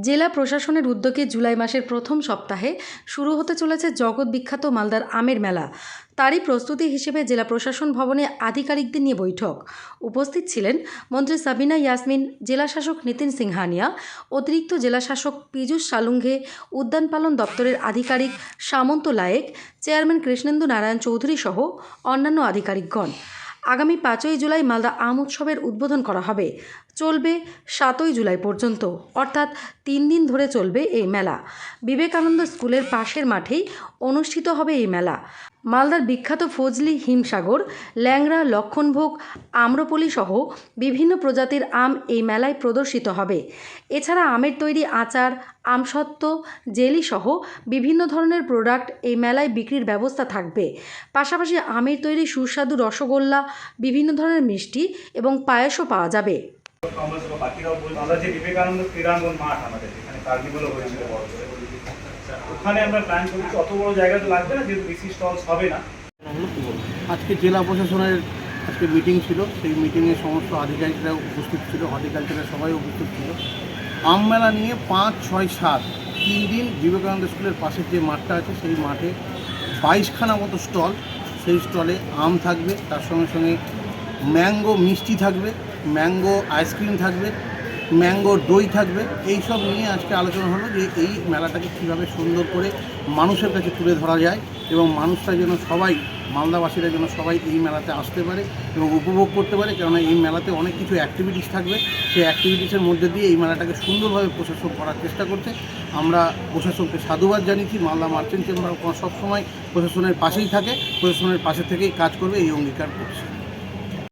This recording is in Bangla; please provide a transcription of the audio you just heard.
জেলা প্রশাসনের উদ্যোগে জুলাই মাসের প্রথম সপ্তাহে শুরু হতে চলেছে জগৎ বিখ্যাত মালদার আমের মেলা। তারই প্রস্তুতি হিসেবে জেলা প্রশাসন ভবনে আধিকারিকদের নিয়ে বৈঠক। উপস্থিত ছিলেন মন্ত্রী সাবিনা ইয়াসমিন জেলাশাসক নিতিন সিংহানিয়া, অতিরিক্ত জেলাশাসক পীযূষ সালুঙ্ঘে উদ্যান পালন দপ্তরের আধিকারিক সামন্ত লায়েক, চেয়ারম্যান কৃষ্ণেন্দু নারায়ণ চৌধুরী সহ অন্যান্য আধিকারিকগণ। আগামী পাঁচই জুলাই মালদা আম উৎসবের উদ্বোধন করা হবে। চলবে সাতই জুলাই পর্যন্ত, অর্থাৎ তিন দিন ধরে চলবে এই মেলা। বিবেকানন্দ স্কুলের পাশের মাঠেই অনুষ্ঠিত হবে এই মেলা। মালদার বিখ্যাত ফজলি হিমসাগর, ল্যাংড়া, লক্ষণভোগ, আম্রপলি সহ বিভিন্ন প্রজাতির আম এই মেলায় প্রদর্শিত হবে। এছাড়া আমের তৈরি আচার, আমসত্ত্ব, জেলি সহ বিভিন্ন ধরনের প্রোডাক্ট এই মেলায় বিক্রির ব্যবস্থা থাকবে। পাশাপাশি আমের তৈরি সুস্বাদু রসগোল্লা, বিভিন্ন ধরনের মিষ্টি এবং পায়েসও পাওয়া যাবে। বিবেকানন্দ মাঠ আমাদের ওখানে আমরা অত বড় জায়গা তো না যেহেতু বেশি হবে না আজকে জেলা প্রশাসনের আজকে মিটিং ছিল। সেই মিটিংয়ে সমস্ত আধিকারিকরা উপস্থিত ছিল, হর্টিকালচারের সবাই উপস্থিত ছিল। আম মেলা নিয়ে পাঁচ, ছয়, সাত, তিন দিন বিবেকানন্দ স্কুলের পাশের যে মাঠটা আছে, সেই মাঠে বাইশখানা মতো স্টল। সেই স্টলে আম থাকবে, তার সঙ্গে সঙ্গে ম্যাঙ্গো মিষ্টি থাকবে। ম্যাঙ্গো আইসক্রিম থাকবে ম্যাঙ্গোর দই থাকবে এই সব নিয়ে আজকে আলোচনা হলো যে এই মেলাটাকে কীভাবে সুন্দর করে মানুষের কাছে তুলে ধরা যায় এবং মানুষরা যেন সবাই, মালদাবাসীরা যেন সবাই এই মেলাতে আসতে পারে এবং উপভোগ করতে পারে। কেননা এই মেলাতে অনেক কিছু অ্যাক্টিভিটিস থাকবে। সেই অ্যাক্টিভিটিসের মধ্যে দিয়ে এই মেলাটাকে সুন্দরভাবে প্রশাসন করার চেষ্টা করছে। আমরা প্রশাসনকে সাধুবাদ জানিয়েছি। মালদা মার্চেন্ট চেম্বার সবসময় প্রশাসনের পাশেই থাকে। প্রশাসনের পাশে থেকেই কাজ করবে, এই অঙ্গীকার করছে।